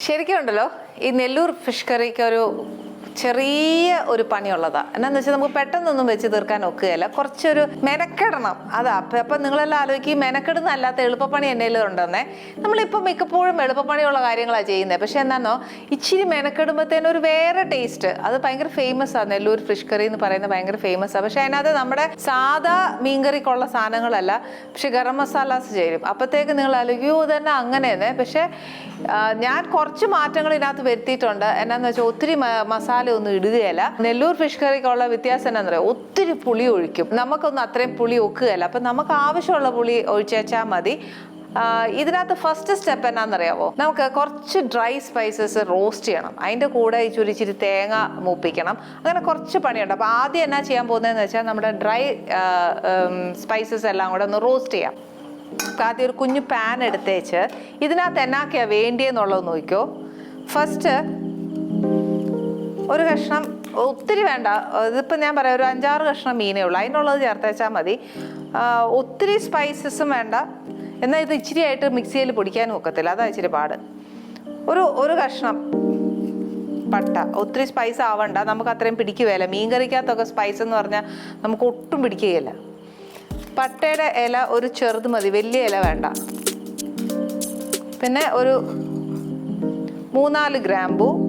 ശരിക്കും ഉണ്ടല്ലോ ഈ നെല്ലൂർ ഫിഷ് കറിക്ക് ഒരു ചെറിയ ഒരു പണിയുള്ളതാ. എന്നാന്ന് വെച്ചാൽ നമുക്ക് പെട്ടെന്നൊന്നും വെച്ച് തീർക്കാൻ ഒക്കുകയല്ല. കുറച്ചൊരു മെനക്കെടണം. അതാ. അപ്പൊ അപ്പൊ നിങ്ങളെല്ലാം ആലോചിക്കും മെനക്കെടുന്ന അല്ലാത്ത എളുപ്പപ്പണി എന്തെങ്കിലും ഉണ്ടെന്നേ. നമ്മളിപ്പോൾ മിക്കപ്പോഴും എളുപ്പപ്പണിയുള്ള കാര്യങ്ങളാണ് ചെയ്യുന്നത് പക്ഷെ എന്താണോ ഇച്ചിരി മെനക്കെടുമ്പോഴത്തേനും ഒരു വേറെ ടേസ്റ്റ്. അത് ഭയങ്കര ഫേമസ്. ആണ് നെല്ലൂർ ഫിഷ് കറി എന്ന് പറയുന്നത് ഭയങ്കര ഫേമസ്. ആണ് പക്ഷെ അതിനകത്ത് നമ്മുടെ സാധാ മീൻകറിക്കുള്ള സാധനങ്ങളല്ല പക്ഷെ ഗരം മസാലാസ് ചേരും. അപ്പോഴത്തേക്ക് നിങ്ങൾ ആലോചിക്കും തന്നെ അങ്ങനെ അങ്ങനെയെന്നേ? പക്ഷെ ഞാൻ കുറച്ച് മാറ്റങ്ങൾ ഇതിനകത്ത് വരുത്തിയിട്ടുണ്ട്. എന്നാന്ന് വെച്ചാൽ ഒത്തിരി മ- മസാല ഒന്നും ഇടുകയല്ല. നെല്ലൂർ ഫിഷ് കറിക്കുള്ള വ്യത്യാസം എന്താ ഒത്തിരി പുളി ഒഴിക്കും. നമുക്കൊന്നും അത്രയും പുളി ഒക്കുകയല്ല. അപ്പം നമുക്ക് ആവശ്യമുള്ള പുളി ഒഴിച്ചേച്ചാൽ മതി. ഇതിനകത്ത് ഫസ്റ്റ് സ്റ്റെപ്പ് എന്നാണെന്നറിയാവോ നമുക്ക് കുറച്ച് ഡ്രൈ സ്പൈസസ് റോസ്റ്റ് ചെയ്യണം. അതിന്റെ കൂടെ ചുരിച്ചിരി തേങ്ങ മൂപ്പിക്കണം. അങ്ങനെ കുറച്ച് പണിയുണ്ട്. അപ്പോൾ ആദ്യം എന്നാ ചെയ്യാൻ പോകുന്നതെന്ന് വെച്ചാൽ നമ്മുടെ ഡ്രൈ സ്പൈസസ് എല്ലാം കൂടെ ഒന്ന് റോസ്റ്റ് ചെയ്യാം. ആദ്യം ഒരു കുഞ്ഞു പാൻ എടുത്തേച്ച് ഇതിനകത്ത് എന്നാക്കിയാണ് വേണ്ടിയെന്നുള്ളത് നോക്കിയോ ഫസ്റ്റ് ഒരു കഷ്ണം ഒത്തിരി വേണ്ട. ഇതിപ്പോൾ ഞാൻ പറയാം ഒരു അഞ്ചാറ് കഷ്ണം മീനേ ഉള്ളൂ. അതിനുള്ളത് ചേർത്തേച്ചാൽ മതി. ഒത്തിരി സ്പൈസസും വേണ്ട. എന്നാൽ ഇത് ഇച്ചിരി ആയിട്ട് മിക്സിയിൽ പൊടിക്കാനും ഒക്കത്തില്ല. അതാ ഇച്ചിരി പാട്. ഒരു ഒരു കഷ്ണം പട്ട. ഒത്തിരി സ്പൈസ് ആവണ്ട. നമുക്ക് അത്രയും പിടിക്കുകയില്ല. മീൻ കറിക്കകത്തൊക്കെ സ്പൈസ് എന്ന് പറഞ്ഞാൽ നമുക്ക് ഒട്ടും പിടിക്കുകയില്ല. പട്ടയുടെ ഇല ഒരു ചെറുത് മതി. വലിയ ഇല വേണ്ട. പിന്നെ ഒരു മൂന്നാൽ ഗ്രാമ്പു.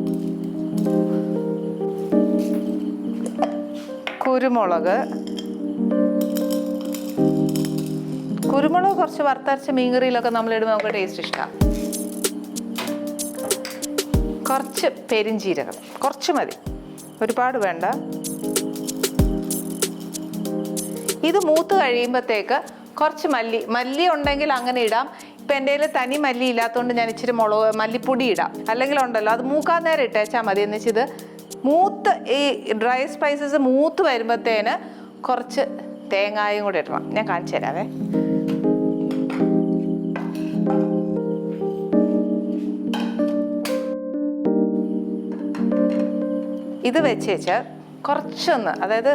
കുരുമുളക്. കുരുമുളക് കുറച്ച് വറുത്തരച്ച മീൻകറിയിലൊക്കെ നമ്മൾ ഇടുമ്പോൾ നമുക്ക് ടേസ്റ്റ് ഇഷ്ടമാണ് കുറച്ച് പെരിഞ്ചീരകം. കുറച്ച് മതി. ഒരുപാട് വേണ്ട. ഇത് മൂത്ത് കഴിയുമ്പോഴത്തേക്ക് കുറച്ച് മല്ലി. മല്ലി ഉണ്ടെങ്കിൽ അങ്ങനെ ഇടാം. ഇപ്പം എന്റെ കയ്യിൽ തനി മല്ലി ഇല്ലാത്തതുകൊണ്ട് ഞാൻ ഇച്ചിരി മുളക് മല്ലിപ്പൊടി ഇടാം. അല്ലെങ്കിൽ ഉണ്ടല്ലോ അത് മൂക്കാൻ നേരം ഇട്ടേച്ചാൽ മതി. എന്ന് വെച്ചിത് മൂത്ത് ഈ ഡ്രൈ സ്പൈസസ് മൂത്ത് വരുമ്പോഴത്തേന് കുറച്ച് തേങ്ങായും കൂടെ ഇടണം. ഞാൻ കാണിച്ചു തരാവേ. ഇത് വെച്ചേച്ച് കുറച്ചൊന്ന് അതായത്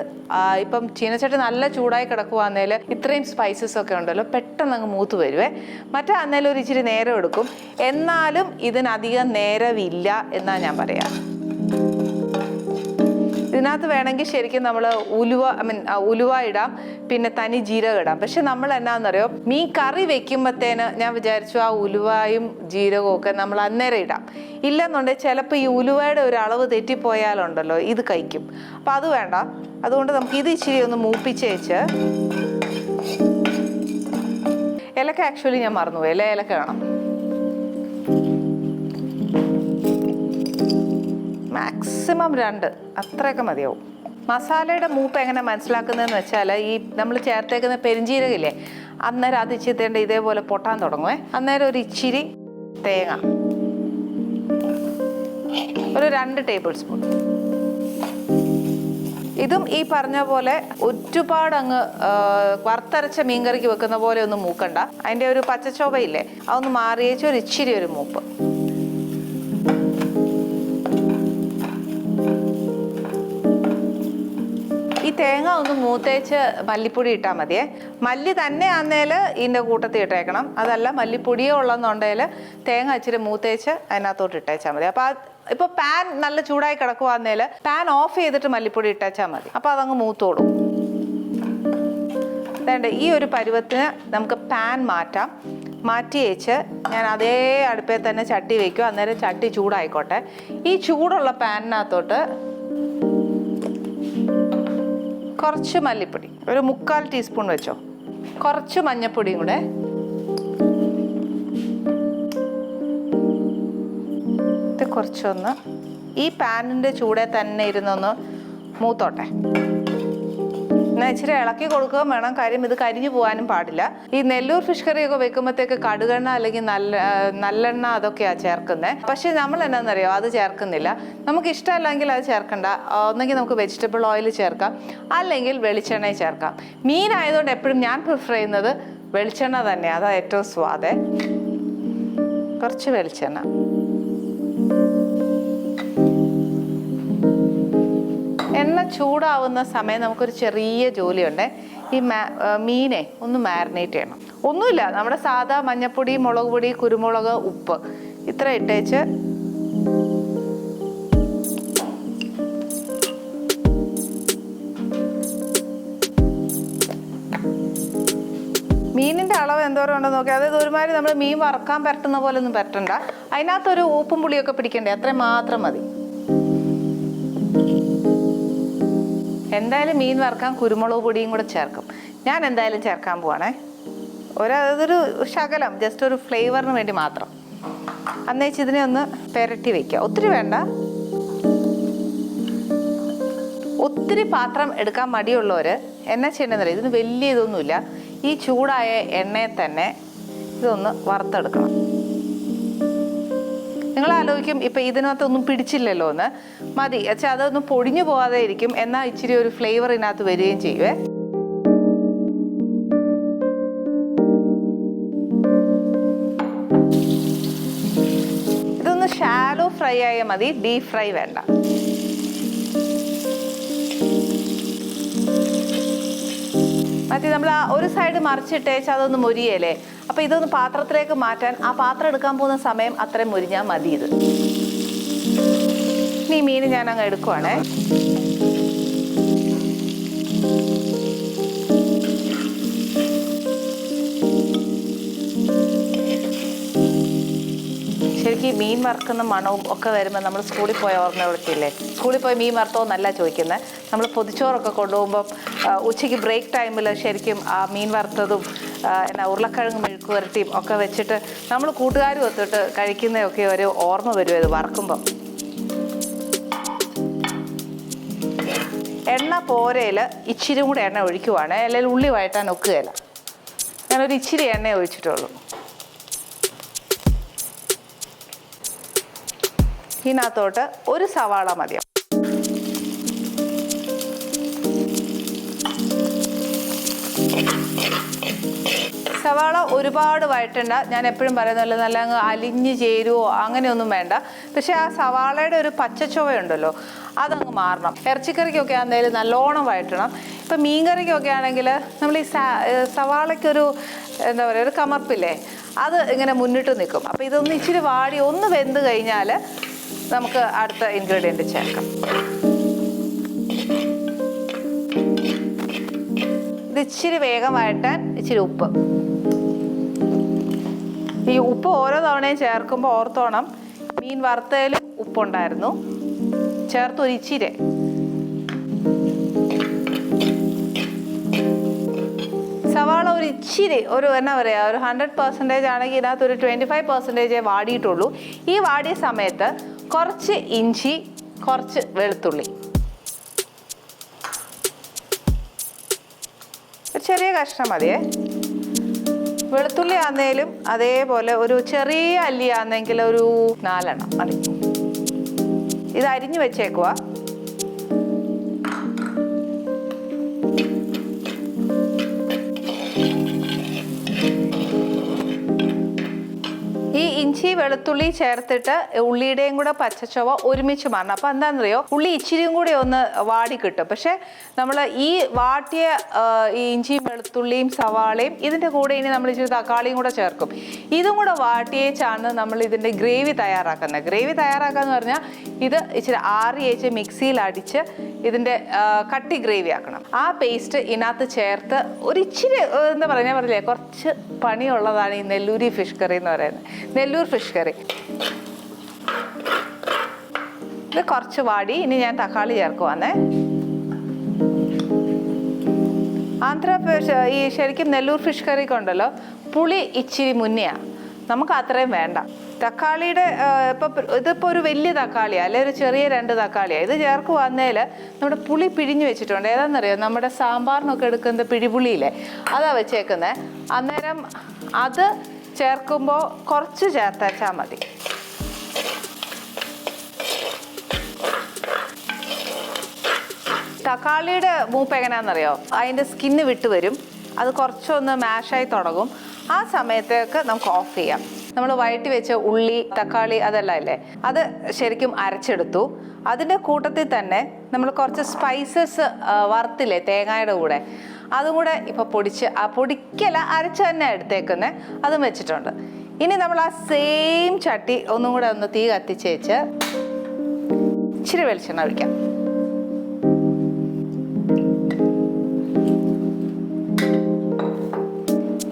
ഇപ്പം ചീനച്ചട്ടി നല്ല ചൂടായി കിടക്കുവാന്നേൽ ഇത്രയും സ്പൈസസ് ഒക്കെ ഉണ്ടല്ലോ പെട്ടെന്ന് അങ്ങ് മൂത്ത് വരുവേ. മറ്റേ അന്നേലും ഒരു ഇച്ചിരി നേരം എടുക്കും. എന്നാലും ഇതിനധികം നേരമില്ല എന്നാണ് ഞാൻ പറയാം. ഇതിനകത്ത് വേണമെങ്കിൽ ശരിക്കും നമ്മൾ ഉലുവ ഐ മീൻ ഉലുവ ഇടാം പിന്നെ തനി ജീരകം ഇടാം. പക്ഷെ നമ്മൾ എന്നാന്നറിയോ? മീൻ കറി വെക്കുമ്പോഴത്തേന് ഞാൻ വിചാരിച്ചു ആ ഉലുവയും ജീരകവും ഒക്കെ നമ്മൾ അന്നേരം ഇടാം. ഇല്ലെന്നുണ്ടെങ്കിൽ ചിലപ്പോൾ ഈ ഉലുവയുടെ ഒരു അളവ് തെറ്റിപ്പോയാലുണ്ടല്ലോ ഇത് കഴിക്കും. അപ്പം അത് വേണ്ട. അതുകൊണ്ട് നമുക്ക് ഇത് ഇച്ചിരി ഒന്ന് മൂപ്പിച്ചേച്ച് ഇലക്ക ആക്ച്വലി ഞാൻ മറന്നുപോയി. അല്ലേ? ഇലക്ക വേണം. മാക്സിമം രണ്ട്. അത്രയൊക്കെ മതിയാവും. മസാലയുടെ മൂപ്പ് എങ്ങനെ മനസ്സിലാക്കുന്നതെന്ന് വെച്ചാൽ ഈ നമ്മൾ ചേർത്തേക്കുന്ന പെരിഞ്ചീരകില്ലേ അന്നേരം അത് ഇച്ചിരി ഇതേപോലെ പൊട്ടാൻ തുടങ്ങുവേ അന്നേരം ഒരു ഇച്ചിരി തേങ്ങ. ഒരു രണ്ട് ടേബിൾ സ്പൂൺ. ഇതും ഈ പറഞ്ഞ പോലെ ഒരുപാട് അങ്ങ് വറുത്തരച്ച മീൻകറിക്ക് വെക്കുന്ന പോലെ ഒന്ന് മൂക്കണ്ട. അതിന്റെ ഒരു പച്ചച്ചോവയില്ലേ അതൊന്ന് മാറിയേച്ച് ഒരു ഇച്ചിരി ഒരു മൂപ്പ്. തേങ്ങ ഒന്ന് മൂത്തേച്ച് മല്ലിപ്പൊടി ഇട്ടാൽ മതിയേ. മല്ലി തന്നെ ആന്നേൽ ഇതിന്റെ കൂട്ടത്തിൽ ഇട്ടേക്കണം. അതല്ല മല്ലിപ്പൊടിയോ ഉള്ളെന്നുണ്ടെങ്കിൽ തേങ്ങ ഇച്ചിരി മൂത്തേച്ച് അതിനകത്തോട്ട് ഇട്ടേച്ചാൽ മതി. അപ്പോൾ ഇപ്പോൾ പാൻ നല്ല ചൂടായി കിടക്കുവാന്നേൽ പാൻ ഓഫ് ചെയ്തിട്ട് മല്ലിപ്പൊടി ഇട്ടേച്ചാൽ മതി. അപ്പോൾ അതങ്ങ് മൂത്തോളും. വേണ്ട ഈ ഒരു പരുവത്തിന് നമുക്ക് പാൻ മാറ്റാം. മാറ്റി വെച്ച് ഞാൻ അതേ അടുപ്പേ തന്നെ ചട്ടി വയ്ക്കും അന്നേരം ചട്ടി ചൂടായിക്കോട്ടെ. ഈ ചൂടുള്ള പാനിനകത്തോട്ട് കുറച്ച് മല്ലിപ്പൊടി. ഒരു മുക്കാൽ ടീസ്പൂൺ വെച്ചോ. കുറച്ച് മഞ്ഞപ്പൊടിയും കൂടെ. ഇത് കുറച്ചൊന്ന് ഈ പാനിന്റെ ചൂടെ തന്നെ ഇരുന്നൊന്ന് മൂത്തോട്ടെ. എന്നാൽ ഇച്ചിരി ഇളക്കി കൊടുക്കുകയും വേണം. കാര്യം ഇത് കരിഞ്ഞു പോകാനും പാടില്ല. ഈ നെല്ലൂർ ഫിഷ് കറിയൊക്കെ വെക്കുമ്പോഴത്തേക്ക് കടുകെണ്ണ അല്ലെങ്കിൽ നല്ല നല്ലെണ്ണ അതൊക്കെയാണ് ചേർക്കുന്നത് പക്ഷേ നമ്മൾ എന്നാണെന്നറിയോ അത് ചേർക്കുന്നില്ല. നമുക്ക് ഇഷ്ടമല്ലെങ്കിൽ അത് ചേർക്കണ്ട. ഒന്നെങ്കിൽ നമുക്ക് വെജിറ്റബിൾ ഓയിൽ ചേർക്കാം. അല്ലെങ്കിൽ വെളിച്ചെണ്ണ ചേർക്കാം. മീൻ ആയതുകൊണ്ട് എപ്പോഴും ഞാൻ പ്രിഫർ ചെയ്യുന്നത് വെളിച്ചെണ്ണ തന്നെയാണ് അതാ ഏറ്റവും സ്വാദേ. കുറച്ച് വെളിച്ചെണ്ണ. എണ്ണ ചൂടാവുന്ന സമയം നമുക്കൊരു ചെറിയ ജോലിയുണ്ട്. ഈ മീനെ ഒന്ന് മാരിനേറ്റ് ചെയ്യണം. ഒന്നുമില്ല നമ്മുടെ സാധാ മഞ്ഞപ്പൊടി മുളക് പൊടി കുരുമുളക് ഉപ്പ്. ഇത്ര ഇട്ടേച്ച്. മീനിന്റെ അളവ് എന്തോരം ഉണ്ടോ നോക്കി അതായത് ഒരുമാതിരി നമ്മൾ മീൻ വറക്കാൻ പരട്ടുന്ന പോലെ ഒന്നും പരട്ടണ്ട അതിനകത്തൊരു ഉപ്പും പുളിയൊക്കെ പിടിക്കണ്ടേ? അത്രയും മാത്രം മതി. എന്തായാലും മീൻ വറക്കാൻ കുരുമുളക് പൊടിയും കൂടെ ചേർക്കും. ഞാൻ എന്തായാലും ചേർക്കാൻ പോവാണേ. ഒരു അതൊരു ശകലം ജസ്റ്റ് ഒരു ഫ്ലേവറിന് വേണ്ടി മാത്രം. അന്നേച്ച് ഇതിനെ ഒന്ന് പെരട്ടി വെക്കുക. ഒത്തിരി വേണ്ട. ഒത്തിരി പാത്രം എടുക്കാൻ മടിയുള്ളവർ എന്നാ ചെയ്യണമെന്നറിയാം? ഇതിന് വലിയ ഇതൊന്നുമില്ല. ഈ ചൂടായ എണ്ണയെ തന്നെ ഇതൊന്ന് വറുത്തെടുക്കണം. നിങ്ങൾ ആലോചിക്കും ഇപ്പം ഇതിനകത്തൊന്നും പിടിച്ചില്ലല്ലോ എന്ന്. മതി അച്ഛാ അതൊന്നും പൊടിഞ്ഞു പോകാതെ ഇരിക്കും. എന്നാ ഇച്ചിരി ഒരു ഫ്ലേവർ ഇതിനകത്ത് വരികയും ചെയ്യുവേ. ഇതൊന്ന് ഷാലോ ഫ്രൈ ആയാൽ മതി ഡീപ് ഫ്രൈ വേണ്ട. മറ്റേ നമ്മൾ ആ ഒരു സൈഡ് മറിച്ചിട്ടേച്ച് അതൊന്ന് മൊരിയല്ലേ? അപ്പൊ ഇതൊന്ന് പാത്രത്തിലേക്ക് മാറ്റാൻ ആ പാത്രം എടുക്കാൻ പോകുന്ന സമയം അത്രയും മുരിഞ്ഞാൽ മതി ഇത് ഇനി മീൻ ഞാൻ അങ്ങ് എടുക്കുവാണേ. ഈ മീൻ വറുക്കുന്ന മണവും ഒക്കെ വരുമ്പോൾ നമ്മൾ സ്കൂളിൽ പോയ ഓർമ്മ വിളിക്കില്ലേ സ്കൂളിൽ പോയി മീൻ വറുത്തോ എന്നല്ല ചോദിക്കുന്നത് നമ്മൾ പൊതിച്ചോറൊക്കെ കൊണ്ടുപോകുമ്പോൾ ഉച്ചയ്ക്ക് ബ്രേക്ക് ടൈമിൽ ശരിക്കും ആ മീൻ വറുത്തതും എന്നാ ഉരുളക്കിഴങ്ങ് മെഴുക്ക് വരട്ടിയും ഒക്കെ വെച്ചിട്ട് നമ്മൾ കൂട്ടുകാരും ഒത്തിട്ട് കഴിക്കുന്നതൊക്കെ ഒരു ഓർമ്മ വരും ഇത് വറക്കുമ്പം. എണ്ണ പോരയിൽ ഇച്ചിരി കൂടെ എണ്ണ ഒഴിക്കുവാണ്. അല്ലെങ്കിൽ ഉള്ളി വഴറ്റാൻ ഒക്കുകയില്ല. ഞാനൊരു ഇച്ചിരി എണ്ണ ഒഴിച്ചിട്ടുള്ളൂ. ഇതിനകത്തോട്ട് ഒരു സവാള മതി. സവാള ഒരുപാട് വഴറ്റണ്ട. ഞാൻ എപ്പോഴും പറയുന്നല്ലോ നല്ല അങ്ങ് അലിഞ്ഞ് ചേരുവോ അങ്ങനെയൊന്നും വേണ്ട. പക്ഷേ ആ സവാളയുടെ ഒരു പച്ചച്ചുവയുണ്ടല്ലോ അതങ്ങ് മാറണം. ഇറച്ചിക്കറിക്കൊക്കെ ആണെങ്കിലും നല്ലോണം വഴറ്റണം. ഇപ്പം മീൻകറിക്കൊക്കെ ആണെങ്കിൽ നമ്മൾ ഈ സവാളയ്ക്കൊരു എന്താ പറയുക ഒരു കമർപ്പില്ലേ അത് ഇങ്ങനെ മുന്നിട്ട് നിൽക്കും. അപ്പോൾ ഇതൊന്ന് ഇച്ചിരി വാടി ഒന്ന് വെന്ത് കഴിഞ്ഞാൽ നമുക്ക് അടുത്ത ഇൻഗ്രീഡിയന്റ് ചേർക്കാം. ഇത് ഇച്ചിരി വേഗം വഴറ്റാൻ ഇച്ചിരി ഉപ്പ്. ഈ ഉപ്പ് ഓരോ തവണയും ചേർക്കുമ്പോൾ ഓർത്തോണം മീൻ വറുത്തതിലും ഉപ്പുണ്ടായിരുന്നു. ചേർത്ത് ഒരു ഇച്ചിരി. സവാള ഒരു ഇച്ചിരി ഒരു എന്നാ പറയുക ഒരു ഹൺഡ്രഡ് പെർസെന്റേജ് ആണെങ്കിൽ ഇതിനകത്ത് ഒരു ട്വന്റി ഫൈവ് പെർസെന്റേജേ വാടിയിട്ടുള്ളൂ. ഈ വാടിയ സമയത്ത് കുറച്ച് ഇഞ്ചി കുറച്ച് വെളുത്തുള്ളി. ഒരു ചെറിയ കഷ്ണം മതിയേ. വെളുത്തുള്ളി ആന്നേലും അതേപോലെ ഒരു ചെറിയ അല്ലി ആണെങ്കിൽ ഒരു നാലെണ്ണം മതി. ഇത് അരിഞ്ഞു വെച്ചേക്കുവാ. ഇഞ്ചി വെളുത്തുള്ളി ചേർത്തിട്ട് ഉള്ളിയുടെയും കൂടെ പച്ചച്ചൊവ ഒരുമിച്ച് മാറണം. അപ്പം എന്താണെന്നറിയോ? ഉള്ളി ഇച്ചിരിയും കൂടി ഒന്ന് വാടി കിട്ടും. പക്ഷേ നമ്മൾ ഈ വാട്ടിയ ഈ ഇഞ്ചിയും വെളുത്തുള്ളിയും സവാളയും ഇതിന്റെ കൂടെ ഇനി നമ്മൾ ഇച്ചിരി തക്കാളിയും കൂടെ ചേർക്കും. ഇതും കൂടെ വാട്ടിയേച്ചാണ് നമ്മൾ ഇതിന്റെ ഗ്രേവി തയ്യാറാക്കുന്നത്. ഗ്രേവി തയ്യാറാക്കുക എന്ന് പറഞ്ഞാൽ ഇത് ഇച്ചിരി ആറിയേച്ച് മിക്സിയിൽ അടിച്ച് ഇതിന്റെ കട്ടി ഗ്രേവി ആക്കണം. ആ പേസ്റ്റ് ഇതിനകത്ത് ചേർത്ത് ഒരു ഇച്ചിരി എന്താ പറയുക ഞാൻ പറഞ്ഞില്ലേ കുറച്ച് പണിയുള്ളതാണ് ഈ നെല്ലൂരി ഫിഷ് കറി എന്ന് പറയുന്നത്. Nellore fish curry. ഇത് കുറച്ച് വാടി ഇനി ഞാൻ തക്കാളി ചേർക്കുവാന്നേ. ആന്ധ്രാപ്രദേശ് ഈ ശരിക്കും നെല്ലൂർ ഫിഷ് കറിക്ക് ഉണ്ടല്ലോ പുളി ഇച്ചിരി മുന്നെയാണ് നമുക്ക് അത്രയും വേണ്ട. തക്കാളിയുടെ ഇപ്പം ഇതിപ്പോൾ ഒരു വലിയ തക്കാളിയാണ് അല്ലെങ്കിൽ ഒരു ചെറിയ രണ്ട് തക്കാളിയാണ് ഇത് ചേർക്ക് വന്നേൽ നമ്മുടെ പുളി പിഴിഞ്ഞ് വെച്ചിട്ടുണ്ട്. ഏതാണെന്നറിയോ നമ്മുടെ സാമ്പാറിനൊക്കെ എടുക്കുന്ന പിഴിപുളിയില്ലേ അതാ വെച്ചേക്കുന്നത് അന്നേരം അത് ചേർക്കുമ്പോൾ കുറച്ച് ചേർത്തേച്ചാൽ മതി. തക്കാളിയുടെ മൂപ്പ് എങ്ങനെയാണെന്നറിയോ അതിന്റെ സ്കിന്ന് വിട്ട് വരും. അത് കുറച്ചൊന്ന് മാഷായി തുടങ്ങും. ആ സമയത്തേക്ക് നമുക്ക് ഓഫ് ചെയ്യാം. നമ്മൾ വയറ്റി വെച്ച ഉള്ളി തക്കാളി അതെല്ലാം ഇല്ലേ? അത് ശരിക്കും അരച്ചെടുത്തു. അതിന്റെ കൂട്ടത്തിൽ തന്നെ നമ്മൾ കുറച്ച് സ്പൈസസ് വറുത്തില്ലേ തേങ്ങയുടെ കൂടെ. അതും കൂടെ ഇപ്പോൾ പൊടിച്ച് ആ പൊടിക്കല അരച്ച് തന്നെ എടുത്തേക്കുന്നത് അതും വെച്ചിട്ടുണ്ട്. ഇനി നമ്മൾ ആ സെയിം ചട്ടി ഒന്നും കൂടെ ഒന്ന് തീ കത്തിച്ച് വെച്ച് ഇച്ചിരി വെളിച്ചെണ്ണ ഒഴിക്കാം.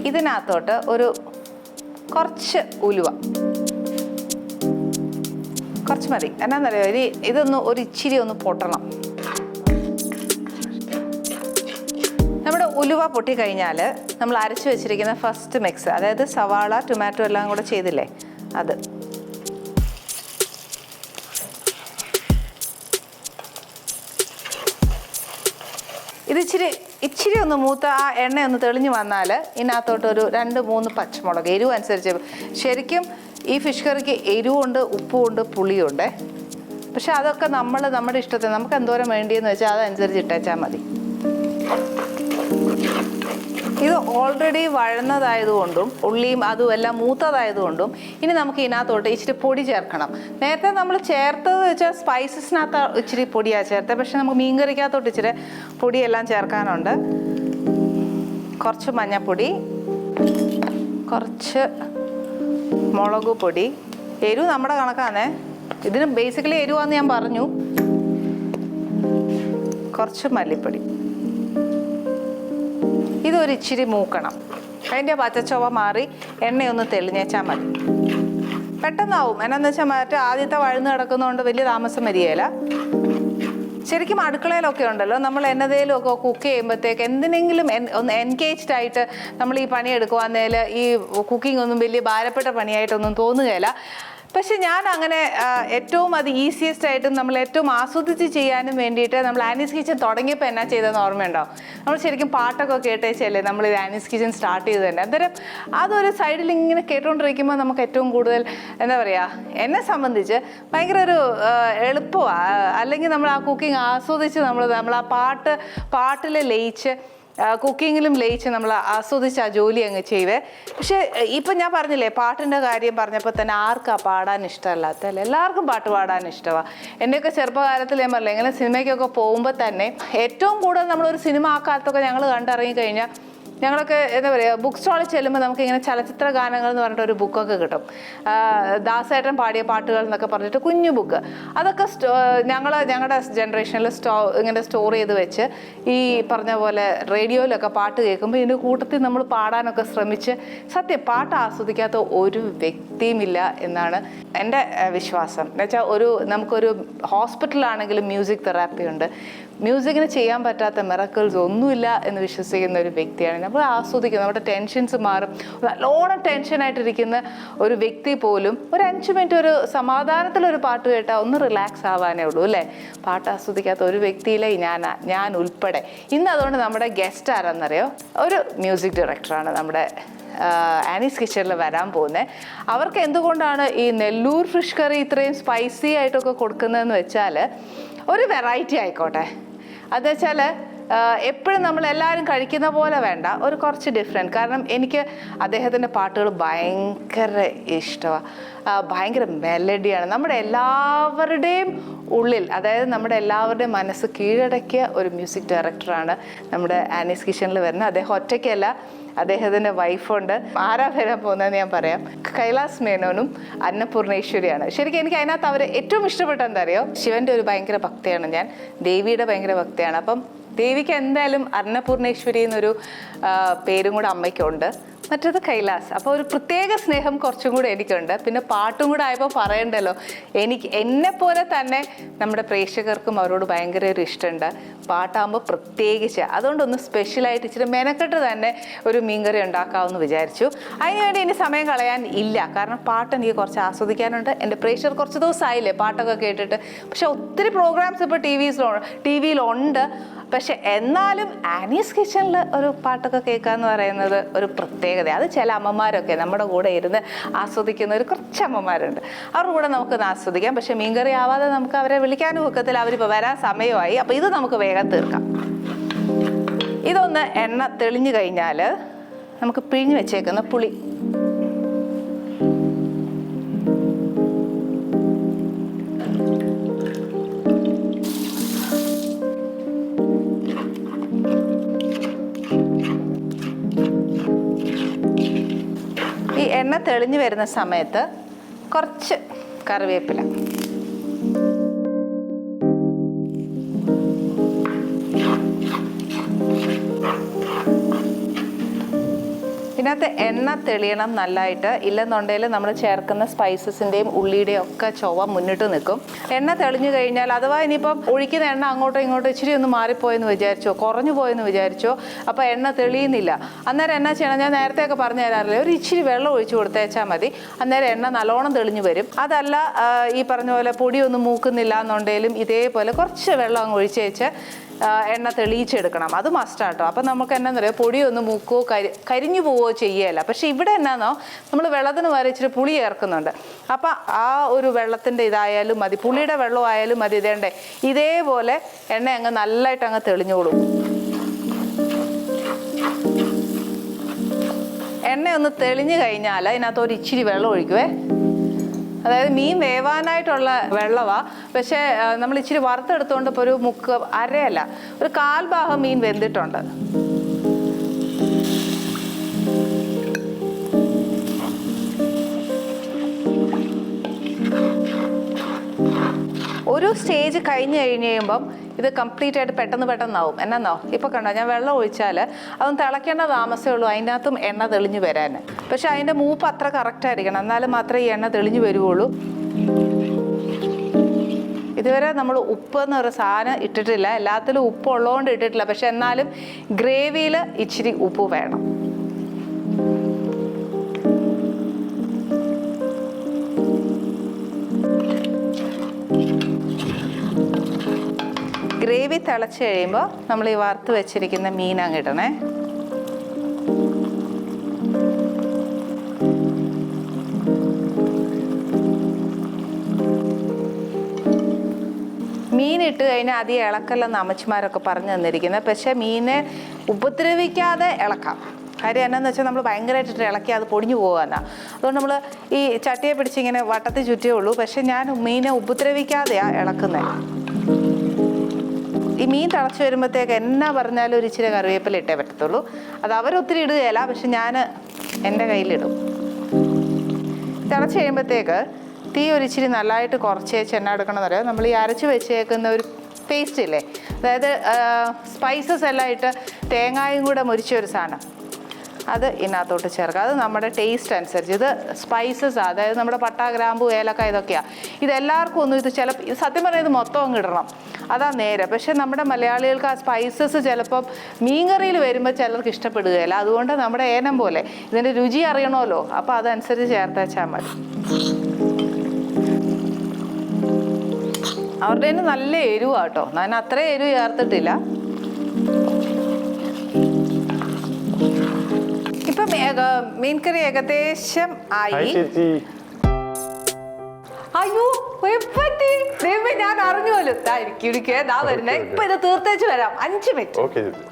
ഇതിനകത്തോട്ട് ഒരു കുറച്ച് ഉലുവ. കുറച്ച് മതി. എന്നാന്നറിയോ? ഇനി ഇതൊന്ന് ഒരു ഇച്ചിരി ഒന്ന് പൊട്ടണം. നമ്മുടെ ഉലുവ പൊട്ടിക്കഴിഞ്ഞാൽ നമ്മൾ അരച്ച് വെച്ചിരിക്കുന്ന ഫസ്റ്റ് മിക്സ് അതായത് സവാള ടൊമാറ്റോ എല്ലാം കൂടെ ചെയ്തില്ലേ? അത്. ഇത് ഇച്ചിരി ഇച്ചിരി ഒന്ന് മൂത്ത ആ എണ്ണ ഒന്ന് തെളിഞ്ഞു വന്നാൽ ഇതിനകത്തോട്ട് ഒരു രണ്ട് മൂന്ന് പച്ചമുളക് എരിവ് അനുസരിച്ച് ശരിക്കും ഈ ഫിഷ് കറിക്ക് എരിവുണ്ട് ഉപ്പുമുണ്ട് പുളിയുണ്ട്. പക്ഷെ അതൊക്കെ നമ്മൾ നമ്മുടെ ഇഷ്ടത്തിന് നമുക്ക് എന്തോരം വേണ്ടിയെന്ന് വെച്ചാൽ അതനുസരിച്ച് ഇട്ടേച്ചാൽ മതി. ഇത് ഓൾറെഡി വഴന്നതായതുകൊണ്ടും ഉള്ളിയും അതും എല്ലാം മൂത്തതായതുകൊണ്ടും ഇനി നമുക്ക് ഇതിനകത്തോട്ട് ഇച്ചിരി പൊടി ചേർക്കണം. നേരത്തെ നമ്മൾ ചേർത്തത് വെച്ചാൽ സ്പൈസസിനകത്ത് ഇച്ചിരി പൊടിയാണ് ചേർത്തത് പക്ഷെ നമുക്ക് മീൻകറിക്കകത്തോട്ട് ഇച്ചിരി പൊടിയെല്ലാം ചേർക്കാനുണ്ട്. കുറച്ച് മഞ്ഞൾപ്പൊടി കുറച്ച് മുളക് പൊടി. എരിവ് നമ്മുടെ കണക്കാണേ ഇതിന് ബേസിക്കലി എരിവാന്ന് ഞാൻ പറഞ്ഞു. കുറച്ച് മല്ലിപ്പൊടി. ഇതൊരു ഇച്ചിരി മൂക്കണം. അതിന്റെ പച്ചച്ചോവ മാറി എണ്ണയൊന്ന് തെളിഞ്ഞേച്ചാൽ മതി. പെട്ടെന്നാവും. എന്നാന്ന് വെച്ചാൽ മറ്റേ ആദ്യത്തെ വഴുന്ന് കിടക്കുന്നതുകൊണ്ട് വലിയ താമസം വരികയില്ല ശരിക്കും അടുക്കളയിലൊക്കെ ഉണ്ടല്ലോ. നമ്മൾ എന്നതേലും ഒക്കെ കുക്ക് ചെയ്യുമ്പോഴത്തേക്ക് എന്തിനെങ്കിലും ഒന്ന് എൻഗേജ്ഡ് ആയിട്ട് നമ്മൾ ഈ പണി എടുക്കുവാന്നേൽ ഈ കുക്കിംഗ് ഒന്നും വലിയ ഭാരപ്പെട്ട പണിയായിട്ടൊന്നും തോന്നുകയില്ല പക്ഷെ ഞാൻ അങ്ങനെ ഏറ്റവും അത് ഈസിയസ്റ്റ് ആയിട്ടും നമ്മൾ ഏറ്റവും ആസ്വദിച്ച് ചെയ്യാനും വേണ്ടിയിട്ട് നമ്മൾ ആനീസ് കിച്ചൻ തുടങ്ങിയപ്പോൾ എന്നാ ചെയ്തതെന്ന് ഓർമ്മയുണ്ടോ? നമ്മൾ ശരിക്കും പാട്ടൊക്കെ കേട്ടേച്ചല്ലേ നമ്മൾ ഇത് ആനീസ് കിച്ചൻ സ്റ്റാർട്ട് ചെയ്ത് തന്നെ അന്നേരം അതൊരു സൈഡിൽ ഇങ്ങനെ കേട്ടുകൊണ്ടിരിക്കുമ്പോൾ നമുക്ക് ഏറ്റവും കൂടുതൽ എന്താ പറയുക എന്നെ സംബന്ധിച്ച് ഭയങ്കര ഒരു എളുപ്പമാണ് അല്ലെങ്കിൽ നമ്മൾ ആ കുക്കിംഗ് ആസ്വദിച്ച് നമ്മൾ നമ്മൾ ആ പാട്ട് പാട്ടിൽ ലയിച്ച് കുക്കിങ്ങിലും ലയിച്ച് നമ്മൾ ആസ്വദിച്ച് ആ ജോലി അങ്ങ് ചെയ്തേ. പക്ഷേ ഇപ്പം ഞാൻ പറഞ്ഞില്ലേ പാട്ടിന്റെ കാര്യം പറഞ്ഞപ്പോൾ തന്നെ ആർക്കാ പാടാൻ ഇഷ്ടമല്ലാത്ത അല്ലേ? എല്ലാവർക്കും പാട്ട് പാടാൻ ഇഷ്ടമാണ് എന്റെയൊക്കെ ചെറുപ്പകാലത്തിൽ ഞാൻ പറഞ്ഞില്ല ഇങ്ങനെ സിനിമയ്ക്കൊക്കെ പോകുമ്പോൾ തന്നെ ഏറ്റവും കൂടുതൽ നമ്മളൊരു സിനിമ ആ കാലത്തൊക്കെ ഞങ്ങൾ കണ്ടിറങ്ങി കഴിഞ്ഞാൽ ഞങ്ങളൊക്കെ എന്താ പറയുക ബുക്ക് സ്റ്റാളിൽ ചെല്ലുമ്പോൾ നമുക്ക് ഇങ്ങനെ ചലച്ചിത്ര ഗാനങ്ങൾ എന്ന് പറഞ്ഞിട്ട് ഒരു ബുക്കൊക്കെ കിട്ടും. ദാസേട്ടൻ പാടിയ പാട്ടുകൾ എന്നൊക്കെ പറഞ്ഞിട്ട് കുഞ്ഞു ബുക്ക് അതൊക്കെ ഞങ്ങൾ ഞങ്ങളുടെ ജനറേഷനിൽ സ്റ്റോ ഇങ്ങനെ സ്റ്റോർ ചെയ്ത് വെച്ച് ഈ പറഞ്ഞ പോലെ റേഡിയോയിലൊക്കെ പാട്ട് കേൾക്കുമ്പോൾ ഇതിന്റെ കൂട്ടത്തിൽ നമ്മൾ പാടാനൊക്കെ ശ്രമിച്ച് സത്യം പാട്ട് ആസ്വദിക്കാത്ത ഒരു വ്യക്തിയുമില്ല എന്നാണ് എന്റെ വിശ്വാസം. എന്നുവെച്ചാൽ ഒരു നമുക്കൊരു ഹോസ്പിറ്റലാണെങ്കിലും മ്യൂസിക് തെറാപ്പി ഉണ്ട്. മ്യൂസിക്കിന് ചെയ്യാൻ പറ്റാത്ത മിറക്കിൾസ് ഒന്നുമില്ല എന്ന് വിശ്വസിക്കുന്ന ഒരു വ്യക്തിയാണ്. നമ്മൾ ആസ്വദിക്കുന്നത് നമ്മുടെ ടെൻഷൻസ് മാറും. നല്ലോണം ടെൻഷനായിട്ടിരിക്കുന്ന ഒരു വ്യക്തി പോലും ഒരു അഞ്ച് മിനിറ്റ് ഒരു സമാധാനത്തിലൊരു പാട്ട് കേട്ടാൽ ഒന്ന് റിലാക്സ് ആവാനേ ഉള്ളൂ അല്ലേ? പാട്ട് ആസ്വദിക്കാത്ത ഒരു വ്യക്തിയിലെ ഞാൻ ഞാൻ ഉൾപ്പെടെ. ഇന്ന് അതുകൊണ്ട് നമ്മുടെ ഗസ്റ്റ് ആരാന്നറിയോ? ഒരു മ്യൂസിക് ഡയറക്ടറാണ് നമ്മുടെ ആനീസ് കിച്ചണിൽ വരാൻ പോകുന്നത് അവർക്ക് എന്തുകൊണ്ടാണ് ഈ നെല്ലൂർ ഫിഷ് കറി ഇത്രയും സ്പൈസി ആയിട്ടൊക്കെ കൊടുക്കുന്നതെന്ന് വെച്ചാൽ ഒരു വെറൈറ്റി ആയിക്കോട്ടെ. അത് എപ്പോഴും നമ്മൾ എല്ലാവരും കഴിക്കുന്ന പോലെ വേണ്ട. ഒരു കുറച്ച് ഡിഫറെന്റ് കാരണം എനിക്ക് അദ്ദേഹത്തിന്റെ പാട്ടുകൾ ഭയങ്കര ഇഷ്ടമാണ് ഭയങ്കര മെലഡിയാണ് നമ്മുടെ എല്ലാവരുടെയും ഉള്ളിൽ അതായത് നമ്മുടെ എല്ലാവരുടെയും മനസ്സ് കീഴടക്കിയ ഒരു മ്യൂസിക് ഡയറക്ടറാണ് നമ്മുടെ ആനീസ് കിഷനിൽ വരുന്നത്. അദ്ദേഹം ഒറ്റയ്ക്കല്ല അദ്ദേഹത്തിന്റെ വൈഫുണ്ട് ആരാ വരാൻ പോകുന്നതെന്ന് ഞാൻ പറയാം. കൈലാസ് മേനോനും അന്നപൂർണേശ്വരിയാണ്. ശരിക്കും എനിക്ക് അതിനകത്ത് അവരെ ഏറ്റവും ഇഷ്ടപ്പെട്ട അറിയോ? ശിവന്റെ ഒരു ഭയങ്കര ഭക്തയാണ് ഞാൻ. ദേവിയുടെ ഭയങ്കര ഭക്തയാണ്. അപ്പം ദേവിക്ക് എന്തായാലും അന്നപൂർണേശ്വരി എന്നൊരു പേരും കൂടെ അമ്മയ്ക്കുണ്ട്. മറ്റത് കൈലാസ്. അപ്പോൾ ഒരു പ്രത്യേക സ്നേഹം കുറച്ചും കൂടെ എനിക്കുണ്ട്. പിന്നെ പാട്ടും കൂടെ ആയപ്പോൾ പറയണ്ടല്ലോ. എനിക്ക് എന്നെ പോലെ തന്നെ നമ്മുടെ പ്രേക്ഷകർക്കും അവരോട് ഭയങ്കര ഒരു ഇഷ്ടമുണ്ട്. പാട്ടാകുമ്പോൾ പ്രത്യേകിച്ച്. അതുകൊണ്ടൊന്ന് സ്പെഷ്യലായിട്ട് ഇച്ചിരി മെനക്കെട്ട് തന്നെ ഒരു മീൻകറി ഉണ്ടാക്കാമെന്ന് വിചാരിച്ചു. അതിനുവേണ്ടി ഇനി സമയം കളയാൻ ഇല്ല. കാരണം പാട്ട് എനിക്ക് കുറച്ച് ആസ്വദിക്കാനുണ്ട്. എന്റെ പ്രേക്ഷകർ കുറച്ച് ദിവസമായില്ലേ പാട്ടൊക്കെ കേട്ടിട്ട്. പക്ഷെ ഒത്തിരി പ്രോഗ്രാംസ് ഇപ്പോൾ ടി വിസിലോ ടി വിയിലുണ്ട് പക്ഷെ എന്നാലും ആനീസ് കിച്ചണിൽ ഒരു പാട്ടൊക്കെ കേൾക്കുക എന്ന് പറയുന്നത് ഒരു പ്രത്യേകത അത് ചില അമ്മമാരൊക്കെ നമ്മുടെ കൂടെ ഇരുന്ന് ആസ്വദിക്കുന്ന ഒരു കുറച്ച് അമ്മമാരുണ്ട്. അവരുടെ കൂടെ നമുക്കൊന്ന് ആസ്വദിക്കാം. പക്ഷെ മീൻകറി ആവാതെ നമുക്ക് അവരെ വിളിക്കാനും ഒക്കത്തില്ല. അവരിപ്പോൾ വരാൻ സമയമായി. അപ്പോൾ ഇത് നമുക്ക് വേഗം തീർക്കാം. ഇതൊന്ന് എണ്ണ തെളിഞ്ഞു കഴിഞ്ഞാൽ നമുക്ക് പിഴിഞ്ഞ് വെച്ചേക്കുന്ന പുളി. തെളിഞ്ഞു വരുന്ന സമയത്ത് കുറച്ച് കറിവേപ്പില. ഇതിനകത്ത് എണ്ണ തെളിയണം നല്ലതായിട്ട് ഇല്ലെന്നുണ്ടെങ്കിൽ നമ്മൾ ചേർക്കുന്ന സ്പൈസസിന്റെയും ഉള്ളിയുടെയും ഒക്കെ ചൊവ്വ മുന്നിട്ട് നിൽക്കും. എണ്ണ തെളിഞ്ഞു കഴിഞ്ഞാൽ അഥവാ ഇനിയിപ്പം ഒഴിക്കുന്ന എണ്ണ അങ്ങോട്ടോ ഇങ്ങോട്ടോ ഇച്ചിരി ഒന്ന് മാറിപ്പോയെന്ന് വിചാരിച്ചോ കുറഞ്ഞു പോയെന്ന് വിചാരിച്ചോ അപ്പോൾ എണ്ണ തെളിയുന്നില്ല. അന്നേരം എണ്ണ ചെയ്യണം? ഞാൻ നേരത്തെ ഒക്കെ പറഞ്ഞു തരാറില്ലേ? ഒരു ഇച്ചിരി വെള്ളം ഒഴിച്ചു കൊടുത്തേച്ചാൽ മതി. അന്നേരം എണ്ണ നല്ലോണം തെളിഞ്ഞു വരും. അതല്ല ഈ പറഞ്ഞ പോലെ പൊടിയൊന്നും മൂക്കുന്നില്ല എന്നുണ്ടെങ്കിലും ഇതേപോലെ കുറച്ച് വെള്ളം അങ്ങ് ഒഴിച്ചേച്ച് എണ്ണ തെളിയിച്ചെടുക്കണം. അത് മസ്റ്റാട്ടോ അപ്പം നമുക്ക് എന്നാന്ന് പറയുക പൊടിയൊന്നും മൂക്കോ കരി കരിഞ്ഞു പോവോ ചെയ്യല്ല പക്ഷേ ഇവിടെ എന്നാന്നോ നമ്മൾ വെള്ളത്തിന് വരെ ഇച്ചിരി പുളി ചേർക്കുന്നുണ്ട്. അപ്പം ആ ഒരു വെള്ളത്തിന്റെ ഇതായാലും മതി. പുളിയുടെ വെള്ളമായാലും മതി. ഇതേണ്ടേ ഇതേപോലെ എണ്ണ അങ്ങ് നല്ലതായിട്ട് അങ്ങ് തെളിഞ്ഞോളൂ. എണ്ണ ഒന്ന് തെളിഞ്ഞു കഴിഞ്ഞാൽ അതിനകത്ത് ഒരു ഇച്ചിരി വെള്ളം ഒഴിക്കുവേ. അതായത് മീൻ വേവാനായിട്ടുള്ള വെള്ളവാ. പക്ഷേ നമ്മൾ ഇച്ചിരി വറുത്തെടുത്തുകൊണ്ട് ഇപ്പോൾ ഒരു മുക്ക് അരയല്ല ഒരു കാൽഭാഗം മീൻ വെന്തിട്ടുണ്ട്. ഒരു സ്റ്റേജ് കഴിഞ്ഞ് കഴിഞ്ഞ് കഴിയുമ്പം ഇത് കംപ്ലീറ്റ് ആയിട്ട് പെട്ടെന്ന് പെട്ടെന്നാവും. എന്നാന്നോ? ഇപ്പോൾ കണ്ടോ? ഞാൻ വെള്ളം ഒഴിച്ചാൽ അതൊന്ന് തിളയ്ക്കേണ്ട താമസമേ ഉള്ളൂ. അതിനകത്തും എണ്ണ തെളിഞ്ഞു വരാൻ പക്ഷെ അതിന്റെ മൂപ്പ് അത്ര കറക്റ്റ് ആയിരിക്കണം. എന്നാലും മാത്രമേ ഈ എണ്ണ തെളിഞ്ഞു വരുവുള്ളൂ. ഇതുവരെ നമ്മൾ ഉപ്പ് എന്ന് പറയുന്ന സാധനം ഇട്ടിട്ടില്ല. എല്ലാത്തിലും ഉപ്പ് ഉള്ളതുകൊണ്ട് ഇട്ടിട്ടില്ല. പക്ഷെ എന്നാലും ഗ്രേവിയിൽ ഇച്ചിരി ഉപ്പ് വേണം. ഗ്രേവി തിളച്ച് കഴിയുമ്പോൾ നമ്മൾ ഈ വറുത്ത് വെച്ചിരിക്കുന്ന മീൻ അങ്ങ് ഇടണേ. മീൻ ഇട്ട് കഴിഞ്ഞാൽ അധികം ഇളക്കല്ലെന്ന് അമ്മച്ചിമാരൊക്കെ പറഞ്ഞു തന്നിരിക്കുന്നത്. പക്ഷേ മീനെ ഉപദ്രവിക്കാതെ ഇളക്കാം. കാര്യം എന്നാന്ന് വെച്ചാൽ നമ്മൾ ഭയങ്കരമായിട്ട് ഇളക്കി അത് പൊടിഞ്ഞു പോകാനാ. അതുകൊണ്ട് നമ്മൾ ഈ ചട്ടിയെ പിടിച്ച് ഇങ്ങനെ വട്ടത്തിൽ ചുറ്റേ ഉള്ളൂ. പക്ഷെ ഞാൻ മീനെ ഉപദ്രവിക്കാതെയാണ് ഇളക്കുന്നത് ഈ മീൻ തിളച്ച് വരുമ്പോഴത്തേക്ക് എന്നാ പറഞ്ഞാലും ഒരു ഇച്ചിരി കറിവേപ്പില ഇട്ടേ പറ്റത്തുള്ളൂ. അത് അവരൊത്തിരി ഇടുകയില്ല പക്ഷെ ഞാൻ എന്റെ കയ്യിലിടും. തിളച്ച് കഴിയുമ്പോഴത്തേക്ക് തീ ഒരിച്ചിരി നല്ലതായിട്ട് കുറച്ച് വെച്ച് എണ്ണ എടുക്കണം പറയാം. നമ്മൾ ഈ അരച്ച് വെച്ചേക്കുന്ന ഒരു പേസ്റ്റ് ഇല്ലേ? അതായത് സ്പൈസസ് എല്ലാം ഇട്ട് തേങ്ങായും കൂടെ മുരിച്ച ഒരു സാധനം. അത് ഇതിനകത്തോട്ട് ചേർക്കുക. അത് നമ്മുടെ ടേസ്റ്റ് അനുസരിച്ച്. ഇത് സ്പൈസസ് അതായത് നമ്മുടെ പട്ട ഗ്രാമ്പു ഏലക്ക ഇതൊക്കെയാണ് ഇതെല്ലാവർക്കും ഒന്നും ഇത് ചില സത്യം പറഞ്ഞാൽ ഇത് മൊത്തം അങ്ങ് ഇടണം. അതാ നേരെ. പക്ഷെ നമ്മുടെ മലയാളികൾക്ക് ആ സ്പൈസസ് ചിലപ്പം മീൻകറിയിൽ വരുമ്പോൾ ചിലർക്ക് ഇഷ്ടപ്പെടുകയില്ല. അതുകൊണ്ട് നമ്മുടെ ഏനം പോലെ ഇതിന്റെ രുചി അറിയണമല്ലോ. അപ്പോൾ അതനുസരിച്ച് ചേർത്തേച്ചാൽ മതി. അവരുടെ നല്ല എരിവാട്ടോ. ഞാൻ അത്ര എരിവ് ചേർത്തിട്ടില്ല. ഇപ്പം മീൻകറി ഏകദേശം ആയി. അയ്യോ ദൈവമേ ഞാൻ അറിഞ്ഞോലും ദാ ഇരിക്ക് ഇരിക്ക്. ദാ വരുന്നേ. ഇപ്പൊ ഇത് തീർത്തേച്ച് വരാം. അഞ്ച് മിനിറ്റ്. ഓക്കെ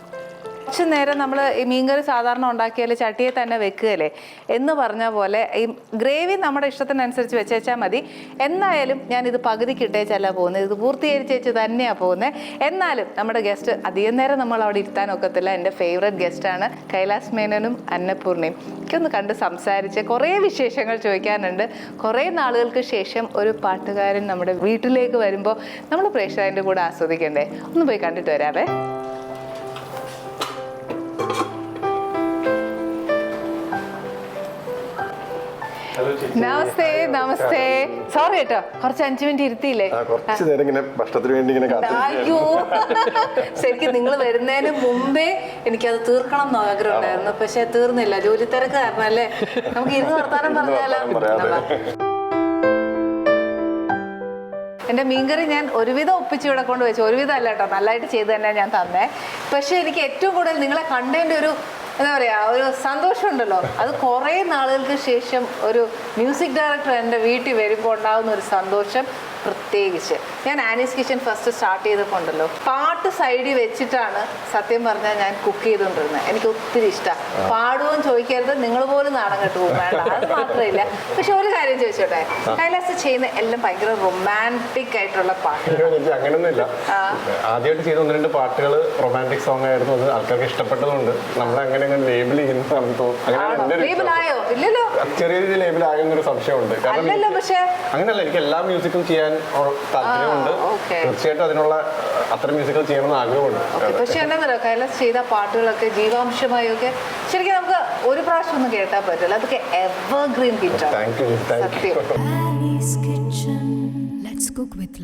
കുറച്ച് നേരം നമ്മൾ ഈ മീൻകറി സാധാരണ ഉണ്ടാക്കിയാൽ ചട്ടിയെ തന്നെ വെക്കുകയല്ലേ? എന്ന് പറഞ്ഞ പോലെ ഈ ഗ്രേവി നമ്മുടെ ഇഷ്ടത്തിനനുസരിച്ച് വെച്ചേച്ചാൽ മതി. എന്നായാലും ഞാൻ ഇത് പകുതിക്ക് ഇട്ടേച്ചല്ല പോകുന്നത്. ഇത് പൂർത്തീകരിച്ചേച്ച് തന്നെയാണ് പോകുന്നത്. എന്നാലും നമ്മുടെ ഗസ്റ്റ് അധികം നേരം നമ്മൾ അവിടെ ഇരുത്താൻ ഒക്കത്തില്ല എന്റെ ഫേവറേറ്റ് ഗസ്റ്റാണ് കൈലാസ് മേനനും അന്നപൂർണയും. എനിക്കൊന്ന് കണ്ട് സംസാരിച്ച് കുറേ വിശേഷങ്ങൾ ചോദിക്കാനുണ്ട്. കുറേ നാളുകൾക്ക് ശേഷം ഒരു പാട്ടുകാരൻ നമ്മുടെ വീട്ടിലേക്ക് വരുമ്പോൾ നമ്മൾ പ്രേക്ഷകന്റെ കൂടെ ആസ്വദിക്കണ്ടേ? ഒന്ന് പോയി കണ്ടിട്ട് വരാവേ. നമസ്തേ നമസ്തേ. സോറി കേട്ടോ കുറച്ച് അഞ്ചു മിനിറ്റ് ഇരുത്തിയില്ലേ? കുറച്ച് നേരം ഇങ്ങനെ ഭക്ഷണത്തിന് വേണ്ടി ഇങ്ങനെ. അയ്യോ. ശരിക്കും നിങ്ങൾ വരുന്നതിന് മുമ്പേ എനിക്കത് തീർക്കണം എന്ന് ആഗ്രഹം ഉണ്ടായിരുന്നു. പക്ഷെ തീർന്നില്ല. ജോലി തിരക്ക് കാരണം അല്ലേ നമുക്ക് ഇരുന്ന് വർത്താനം പറഞ്ഞാലോ? എന്റെ. എന്റെ മീൻകറി ഞാൻ ഒരുവിധം ഒപ്പിച്ച് ഇവിടെ കൊണ്ട് വെച്ചു ഒരുവിധം അല്ല കേട്ടോ നല്ലതായിട്ട് ചെയ്ത് തന്നെ ഞാൻ തന്നേ. പക്ഷെ എനിക്ക് ഏറ്റവും കൂടുതൽ നിങ്ങളെ കണ്ടതിന്റെ ഒരു എന്താ പറയാ ഒരു സന്തോഷമുണ്ടല്ലോ. അത് കുറേ നാളുകൾക്ക് ശേഷം ഒരു മ്യൂസിക് ഡയറക്ടർ എന്റെ വീട്ടിൽ വരുമ്പോൾ ഉണ്ടാകുന്ന ഒരു സന്തോഷം. പ്രത്യേകിച്ച്. ഞാൻ ആനീസ് കിച്ചൻ ഫസ്റ്റ് സ്റ്റാർട്ട് ചെയ്തപ്പോണ്ടല്ലോ പാട്ട് സൈഡിൽ വെച്ചിട്ടാണ് സത്യം പറഞ്ഞാൽ ഞാൻ കുക്ക് ചെയ്തുകൊണ്ടിരുന്നത് എനിക്ക് ഒത്തിരി ഇഷ്ടമാണ് പാടുകയും ചോദിക്കരുത്. നിങ്ങൾ പോലും നാടൻ കേട്ട് വേണ്ട. അത് മാത്രമില്ല പക്ഷെ ഒരു കാര്യം ചോദിച്ചോട്ടെ? കൈലാസ് ചെയ്യുന്ന എല്ലാം ഭയങ്കര റൊമാന്റിക് ആയിട്ടുള്ള പാട്ടുകൾ അങ്ങനെയൊന്നുമില്ല ആദ്യമായിട്ട് ചെയ്ത ഒന്ന് രണ്ട് പാട്ടുകൾ റൊമാന്റിക് സോങ് ആയിരുന്നു. അത് ആൾക്കാർക്ക് ഇഷ്ടപ്പെട്ടതുകൊണ്ട് നമ്മൾ അങ്ങനെ അങ്ങനെ ലേബിൾ ചെയ്യുന്നതാണെന്ന് ചെറിയ രീതിയിൽ ലേബിൾ ആയെന്നൊരു സംശയമുണ്ട്. കാരണം അങ്ങനെയല്ല എനിക്ക് എല്ലാ മ്യൂസിക്കും ചെയ്യാൻ ഉള്ള താല്പര്യമുണ്ട്. തീർച്ചയായിട്ടും അതിനുള്ള അത്ര അത്തരം മ്യൂസിക്കൽ ചെയ്യണമെന്ന് ആഗ്രഹമുണ്ട്. പക്ഷേ പക്ഷെ എന്നാ കൈലാസ് ചെയ്ത പാട്ടുകളൊക്കെ ജീവാംശമായൊക്കെ ശരിക്കും നമുക്ക് ഒരു പ്രാവശ്യം ഒന്നും കേട്ടാൽ പറ്റില്ല അതൊക്കെ എവർഗ്രീൻ ഹിറ്റാണ് താങ്ക് യു താങ്ക് യു സത്യം.